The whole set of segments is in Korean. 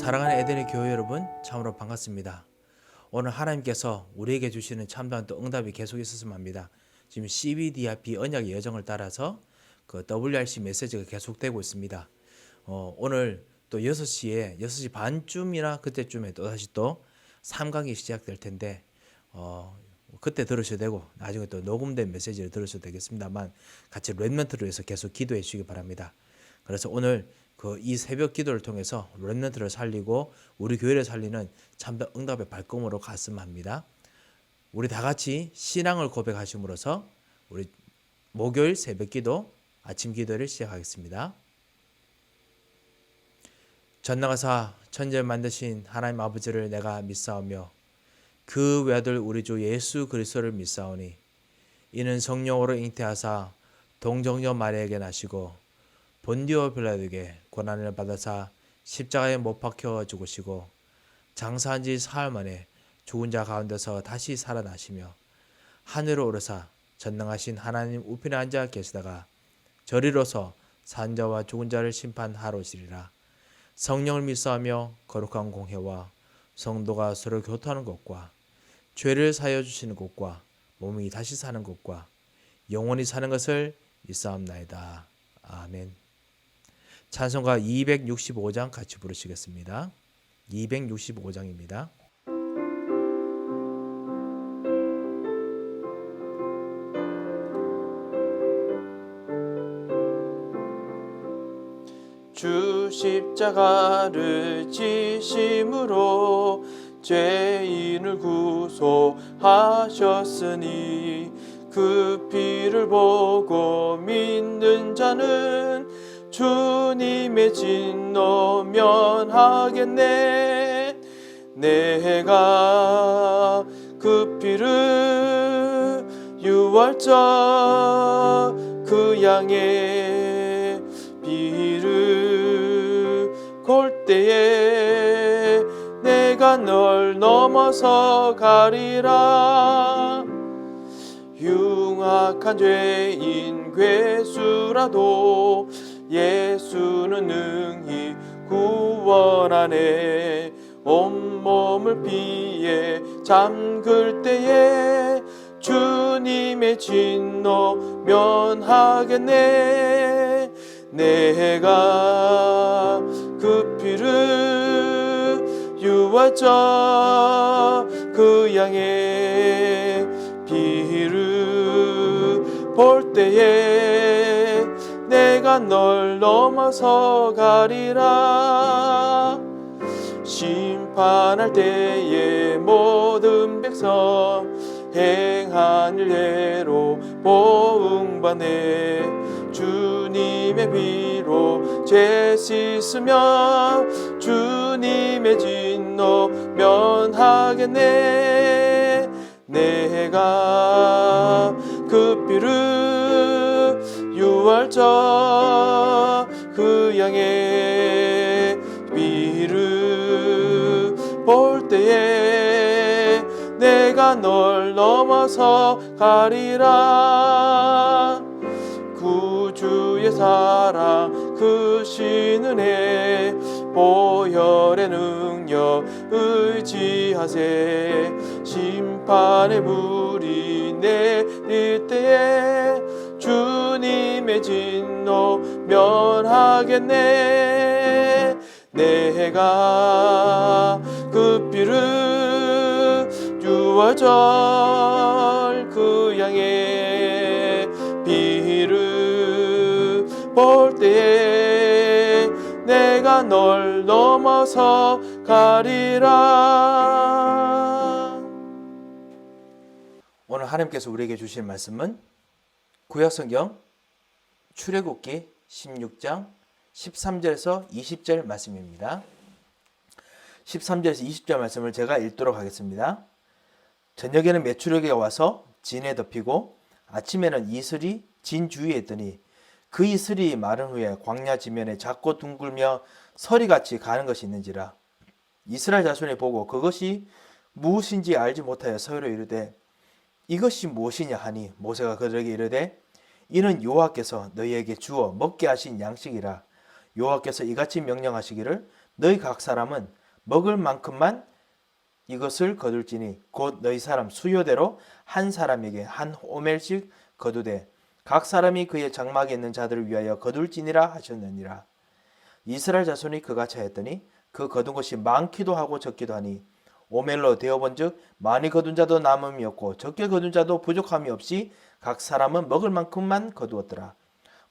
사랑하는 에덴의 교회 여러분, 참으로 반갑습니다. 오늘 하나님께서 우리에게 주시는 참다운 또 응답이 계속 있었으면 합니다. 지금 CBDRP 언약의 여정을 따라서 그 WRC 메시지가 계속되고 있습니다. 어, 오늘 또 6시에 6시 반쯤이나 그때쯤에 또 다시 또 3강이 시작될 텐데 어, 그때 들으셔도 되고 나중에 또 녹음된 메시지를 들으셔도 되겠습니다만 같이 랩멘트를 위해서 계속 기도해 주시기 바랍니다. 그래서 오늘 그 이 새벽 기도를 통해서 렘넌트를 살리고 우리 교회를 살리는 참다 응답의 발걸음으로 갔으면 합니다. 우리 다 같이 신앙을 고백하심으로써 우리 목요일 새벽 기도 아침 기도를 시작하겠습니다. 전나가사 천지를 만드신 하나님 아버지를 내가 믿사오며 그 외아들 우리 주 예수 그리스도를 믿사오니 이는 성령으로 잉태하사 동정녀 마리아에게 나시고 본디오 빌라에게 고난을 받아사 십자가에 못 박혀 죽으시고 장사한 지 사흘 만에 죽은 자 가운데서 다시 살아나시며 하늘로 오르사 전능하신 하나님 우편에 앉아 계시다가 저리로서 산자와 죽은 자를 심판하러 오시리라 성령을 믿사하며 거룩한 공회와 성도가 서로 교토하는 것과 죄를 사여 주시는 것과 몸이 다시 사는 것과 영원히 사는 것을 믿사옵나이다. 아멘. 찬송가 265장 같이 부르시겠습니다. 265장입니다. 주 십자가를 지심으로 죄인을 구속하셨으니 그 피를 보고 믿는 자는 주 님의 진노 면하겠네. 내가 그 피를 유월자 그 양의 비를 골 때에 내가 널 넘어서 가리라. 흉악한 죄인 괴수라도 예수는 능히 구원하네 온몸을 피해 잠글 때에 주님의 진노 면하겠네. 내가 그 피를 유월자 그 양의 비를 볼 때에 내가 널 넘어서 가리라. 심판할 때에 모든 백성 행한 일대로 보응받네. 주님의 비로 죄 씻으며 주님의 진노 면하겠네. 내가 유월자. 그 양의 비를 볼 때에 내가 널 넘어서 가리라. 구주의 사랑 그 신은혜 보혈의 능력 의지하세. 심판의 물이 내릴 때에 주 님의 진노 면하겠네. 내가 그 피를 유월절 그 양의 비를 볼 때에 내가 널 넘어서 가리라. 오늘 하나님께서 우리에게 주신 말씀은 구약성경 출애굽기 16장 13절에서 20절 말씀입니다. 13절에서 20절 말씀을 제가 읽도록 하겠습니다. 저녁에는 메추려기가 와서 진에 덮이고 아침에는 이슬이 진 주위에 있더니 그 이슬이 마른 후에 광야 지면에 작고 둥글며 서리같이 가는 것이 있는지라 이스라엘 자손이 보고 그것이 무엇인지 알지 못하여 서로 이르되 이것이 무엇이냐 하니 모세가 그들에게 이르되 이는 여호와께서 너희에게 주어 먹게 하신 양식이라. 여호와께서 이같이 명령하시기를 너희 각 사람은 먹을 만큼만 이것을 거둘지니 곧 너희 사람 수요대로 한 사람에게 한 오멜씩 거두되 각 사람이 그의 장막에 있는 자들을 위하여 거둘지니라 하셨느니라. 이스라엘 자손이 그가 차였더니 그 거둔 것이 많기도 하고 적기도 하니 오멜로 되어본즉 많이 거둔 자도 남음이 없고 적게 거둔 자도 부족함이 없이 각 사람은 먹을 만큼만 거두었더라.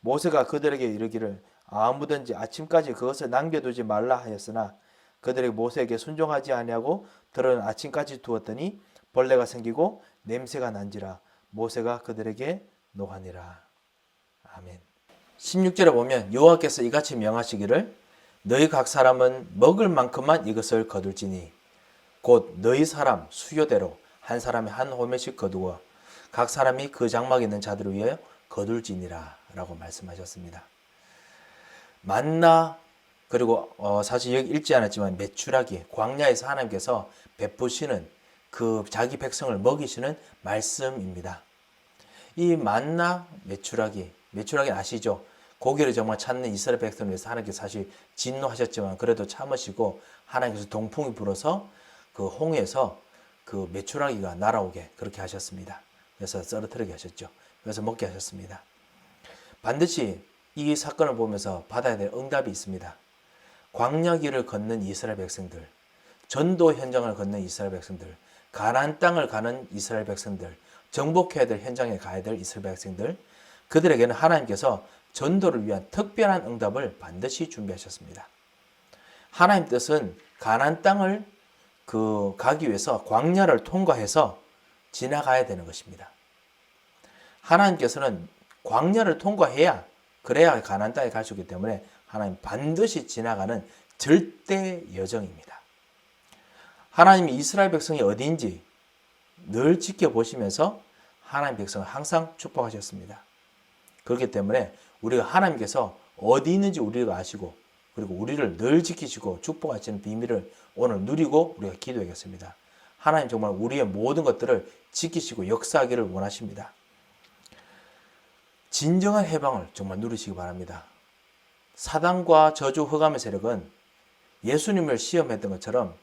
모세가 그들에게 이르기를 아무든지 아침까지 그것을 남겨두지 말라 하였으나 그들이 모세에게 순종하지 아니하고 들은 아침까지 두었더니 벌레가 생기고 냄새가 난지라 모세가 그들에게 노하니라. 아멘. 16절에 보면 여호와께서 이같이 명하시기를 너희 각 사람은 먹을 만큼만 이것을 거둘지니 곧 너희 사람 수요대로 한 사람이 한 호멜씩 거두고 각 사람이 그 장막에 있는 자들을 위하여 거둘지니라 라고 말씀하셨습니다. 만나 그리고 어, 사실 여기 읽지 않았지만 메추라기 광야에서 하나님께서 베푸시는 그 자기 백성을 먹이시는 말씀입니다. 이 만나 메추라기 메추라기 아시죠? 고기를 정말 찾는 이스라엘 백성을 위해서 하나님께서 사실 진노하셨지만 그래도 참으시고 하나님께서 동풍이 불어서 그 홍해에서 그 메추라기가 날아오게 그렇게 하셨습니다. 그래서 썰어뜨리게 하셨죠. 그래서 먹게 하셨습니다. 반드시 이 사건을 보면서 받아야 될 응답이 있습니다. 광야길을 걷는 이스라엘 백성들, 전도 현장을 걷는 이스라엘 백성들, 가나안 땅을 가는 이스라엘 백성들, 정복해야 될 현장에 가야 될 이스라엘 백성들, 그들에게는 하나님께서 전도를 위한 특별한 응답을 반드시 준비하셨습니다. 하나님 뜻은 가나안 땅을 그 가기 위해서 광야를 통과해서 지나가야 되는 것입니다. 하나님께서는 광야를 통과해야 그래야 가나안 땅에 갈 수 있기 때문에 하나님 반드시 지나가는 절대 여정입니다. 하나님이 이스라엘 백성이 어디인지 늘 지켜보시면서 하나님 백성을 항상 축복하셨습니다. 그렇기 때문에 우리가 하나님께서 어디 있는지 우리가 아시고 그리고 우리를 늘 지키시고 축복하시는 비밀을 오늘 누리고 우리가 기도하겠습니다. 하나님 정말 우리의 모든 것들을 지키시고 역사하기를 원하십니다. 진정한 해방을 정말 누리시기 바랍니다. 사단과 저주 흑암의 세력은 예수님을 시험했던 것처럼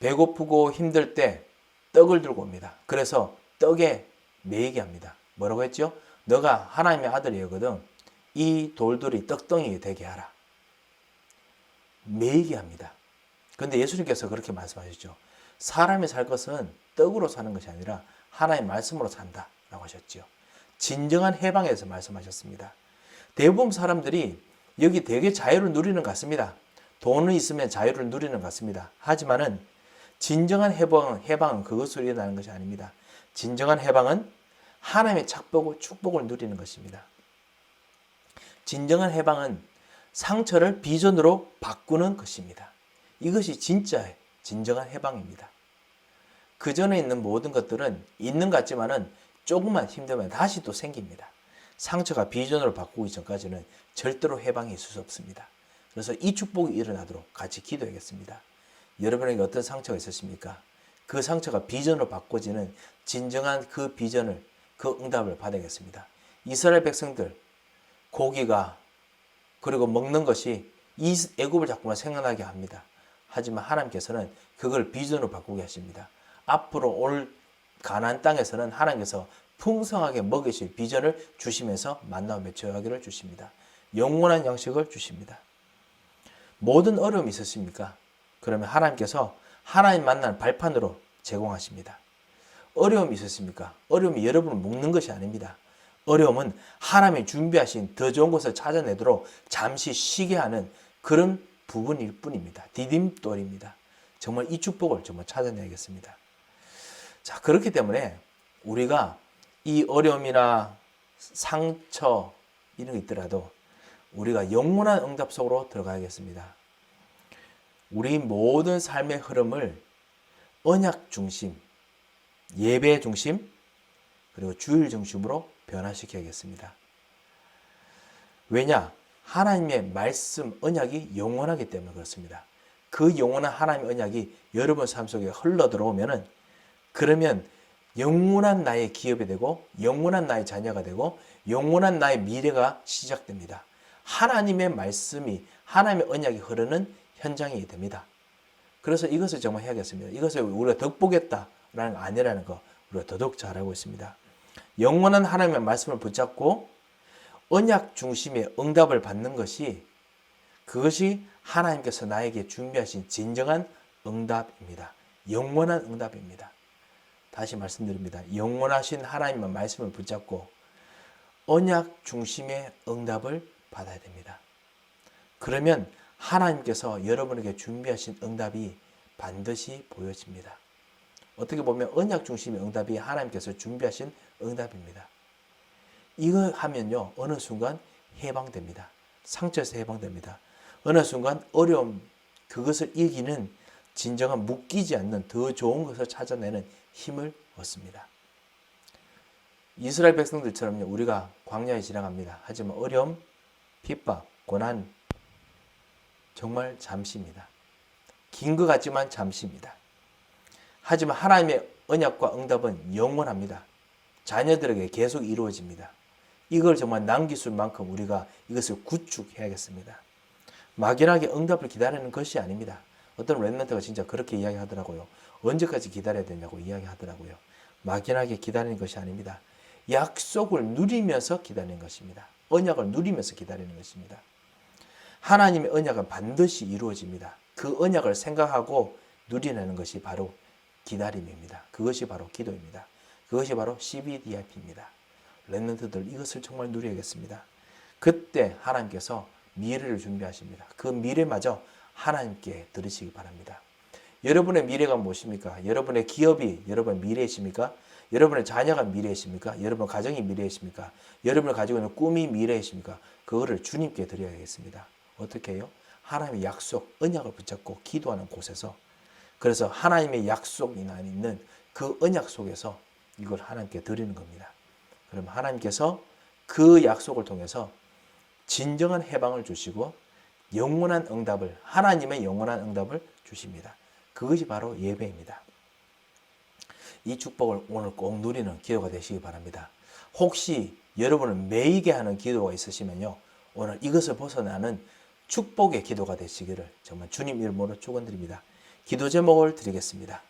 배고프고 힘들 때 떡을 들고 옵니다. 그래서 떡에 매이게 합니다. 뭐라고 했죠? 너가 하나님의 아들이거든. 이 돌들이 떡덩이 되게 하라. 매이게 합니다. 근데 예수님께서 그렇게 말씀하셨죠. 사람이 살 것은 떡으로 사는 것이 아니라 하나님의 말씀으로 산다. 라고 하셨죠. 진정한 해방에서 말씀하셨습니다. 대부분 사람들이 여기 되게 자유를 누리는 것 같습니다. 돈은 있으면 자유를 누리는 것 같습니다. 하지만은 진정한 해방은, 해방은 그것으로 일어나는 것이 아닙니다. 진정한 해방은 하나님의 착복을, 축복을 누리는 것입니다. 진정한 해방은 상처를 비전으로 바꾸는 것입니다. 이것이 진짜 진정한 해방입니다. 그 전에 있는 모든 것들은 있는 것 같지만은 조금만 힘들면 다시 또 생깁니다. 상처가 비전으로 바꾸기 전까지는 절대로 해방이 있을 수 없습니다. 그래서 이 축복이 일어나도록 같이 기도하겠습니다. 여러분에게 어떤 상처가 있으십니까? 그 상처가 비전으로 바꿔지는 진정한 그 비전을, 그 응답을 받아야겠습니다. 이스라엘 백성들, 고기가, 그리고 먹는 것이 이 애굽을 자꾸만 생각나게 합니다. 하지만 하나님께서는 그걸 비전으로 바꾸게 하십니다. 앞으로 올 가나안 땅에서는 하나님께서 풍성하게 먹이실 비전을 주시면서 만나와 맺혀가기를 주십니다. 영원한 양식을 주십니다. 모든 어려움이 있으십니까? 그러면 하나님께서 하나님 만나는 발판으로 제공하십니다. 어려움이 있으십니까? 어려움이 여러분을 묶는 것이 아닙니다. 어려움은 하나님이 준비하신 더 좋은 것을 찾아내도록 잠시 쉬게 하는 그런 부분일 뿐입니다. 디딤돌입니다. 정말 이 축복을 정말 찾아내야겠습니다. 자, 그렇기 때문에 우리가 이 어려움이나 상처 이런 게 있더라도 우리가 영원한 응답 속으로 들어가야겠습니다. 우리 모든 삶의 흐름을 언약 중심, 예배 중심, 그리고 주일 중심으로 변화시켜야겠습니다. 왜냐? 하나님의 말씀, 언약이 영원하기 때문에 그렇습니다. 그 영원한 하나님의 언약이 여러분 삶 속에 흘러 들어오면은 그러면 영원한 나의 기업이 되고 영원한 나의 자녀가 되고 영원한 나의 미래가 시작됩니다. 하나님의 말씀이 하나님의 언약이 흐르는 현장이 됩니다. 그래서 이것을 정말 해야겠습니다. 이것을 우리가 덕보겠다라는 거 아니라는 거 우리가 더더욱 잘 알고 있습니다. 영원한 하나님의 말씀을 붙잡고 언약 중심의 응답을 받는 것이 그것이 하나님께서 나에게 준비하신 진정한 응답입니다. 영원한 응답입니다. 다시 말씀드립니다. 영원하신 하나님의 말씀을 붙잡고 언약 중심의 응답을 받아야 됩니다. 그러면 하나님께서 여러분에게 준비하신 응답이 반드시 보여집니다. 어떻게 보면 언약 중심의 응답이 하나님께서 준비하신 응답입니다. 이거 하면요, 어느 순간 해방됩니다. 상처에서 해방됩니다. 어느 순간 어려움, 그것을 이기는 진정한 묶이지 않는 더 좋은 것을 찾아내는 힘을 얻습니다. 이스라엘 백성들처럼요, 우리가 광야에 지나갑니다. 하지만 어려움, 핍박, 고난, 정말 잠시입니다. 긴 것 같지만 잠시입니다. 하지만 하나님의 언약과 응답은 영원합니다. 자녀들에게 계속 이루어집니다. 이걸 정말 남기술 만큼 우리가 이것을 구축해야겠습니다. 막연하게 응답을 기다리는 것이 아닙니다. 어떤 랩런트가 진짜 그렇게 이야기하더라고요. 언제까지 기다려야 되냐고 이야기하더라고요. 막연하게 기다리는 것이 아닙니다. 약속을 누리면서 기다리는 것입니다. 언약을 누리면서 기다리는 것입니다. 하나님의 언약은 반드시 이루어집니다. 그 언약을 생각하고 누리는 것이 바로 기다림입니다. 그것이 바로 기도입니다. 그것이 바로 CBDIP입니다. 랩런트들 이것을 정말 누려야겠습니다. 그때 하나님께서 미래를 준비하십니다. 그 미래마저 하나님께 들으시기 바랍니다. 여러분의 미래가 무엇입니까? 여러분의 기업이 여러분의 미래이십니까? 여러분의 자녀가 미래이십니까? 여러분 가정이 미래이십니까? 여러분을 가지고 있는 꿈이 미래이십니까? 그거를 주님께 드려야겠습니다. 어떻게 해요? 하나님의 약속, 언약을 붙잡고 기도하는 곳에서 그래서 하나님의 약속이 있는 그 언약 속에서 이걸 하나님께 드리는 겁니다. 그럼 하나님께서 그 약속을 통해서 진정한 해방을 주시고 영원한 응답을 하나님의 영원한 응답을 주십니다. 그것이 바로 예배입니다. 이 축복을 오늘 꼭 누리는 기도가 되시기 바랍니다. 혹시 여러분을 매이게 하는 기도가 있으시면요. 오늘 이것을 벗어나는 축복의 기도가 되시기를 정말 주님 이름으로 축원드립니다. 기도 제목을 드리겠습니다.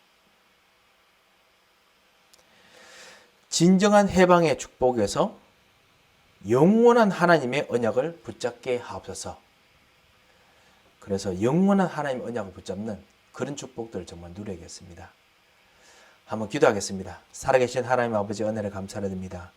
진정한 해방의 축복에서 영원한 하나님의 언약을 붙잡게 하옵소서. 그래서 영원한 하나님의 언약을 붙잡는 그런 축복들을 정말 누려야겠습니다. 한번 기도하겠습니다. 살아계신 하나님 아버지 은혜를 감사드립니다.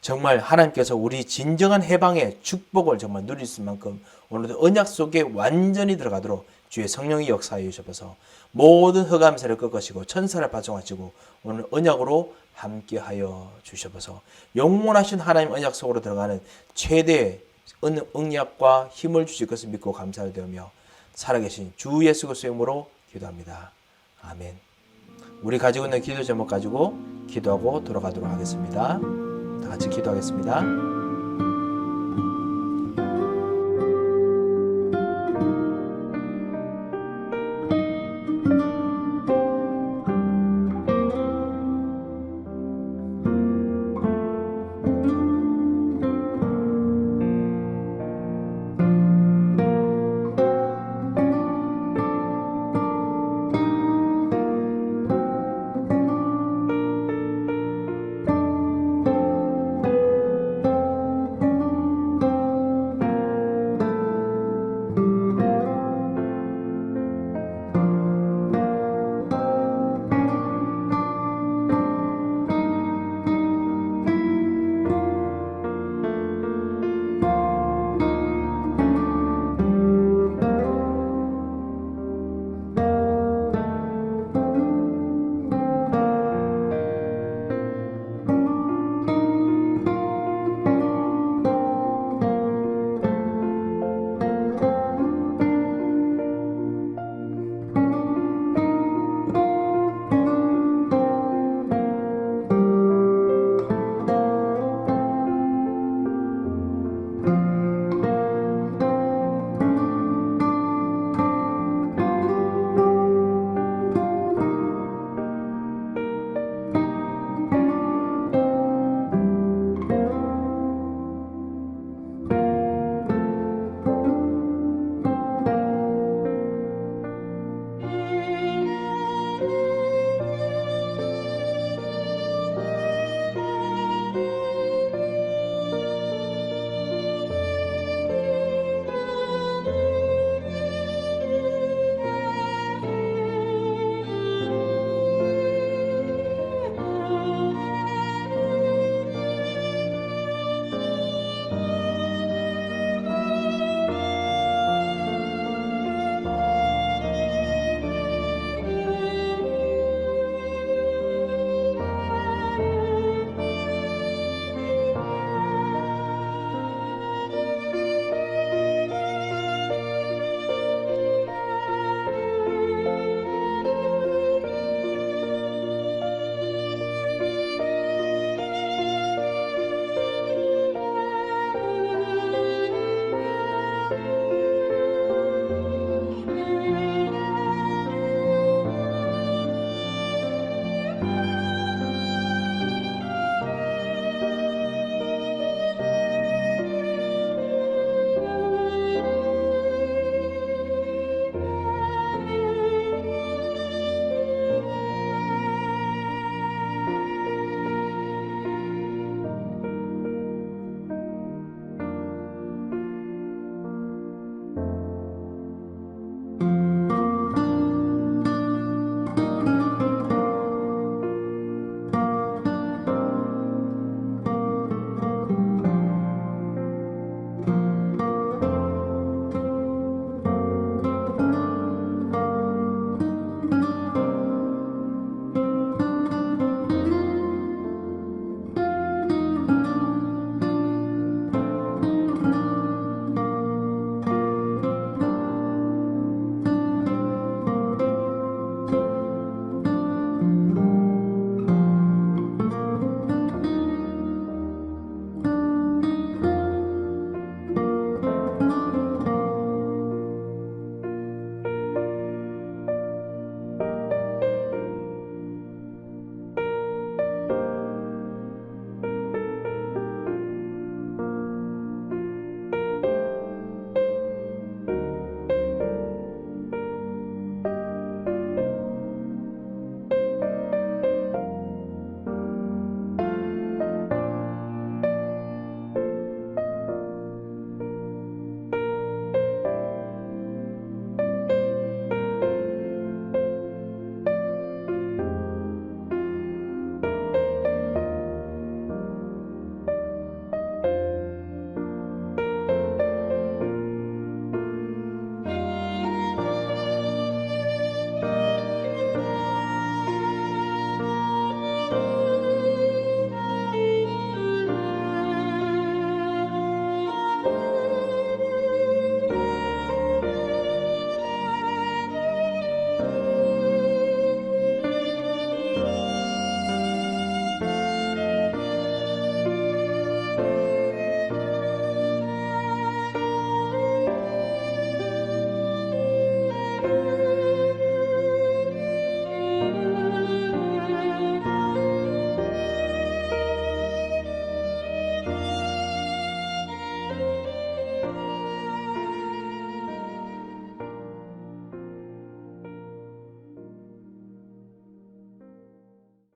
정말 하나님께서 우리 진정한 해방의 축복을 정말 누릴 수 만큼 오늘도 언약 속에 완전히 들어가도록 주의 성령이 역사하여 주셔서 모든 흑암세를 꺾으시고 천사를 파송하시고 오늘 언약으로 함께하여 주셔서 영원하신 하나님 언약 속으로 들어가는 최대의 은- 응약과 힘을 주실 것을 믿고 감사드리며 살아계신 주 예수 그리스도의 이름으로 기도합니다. 아멘. 우리 가지고 있는 기도 제목 가지고 기도하고 돌아가도록 하겠습니다. 다 같이 기도하겠습니다.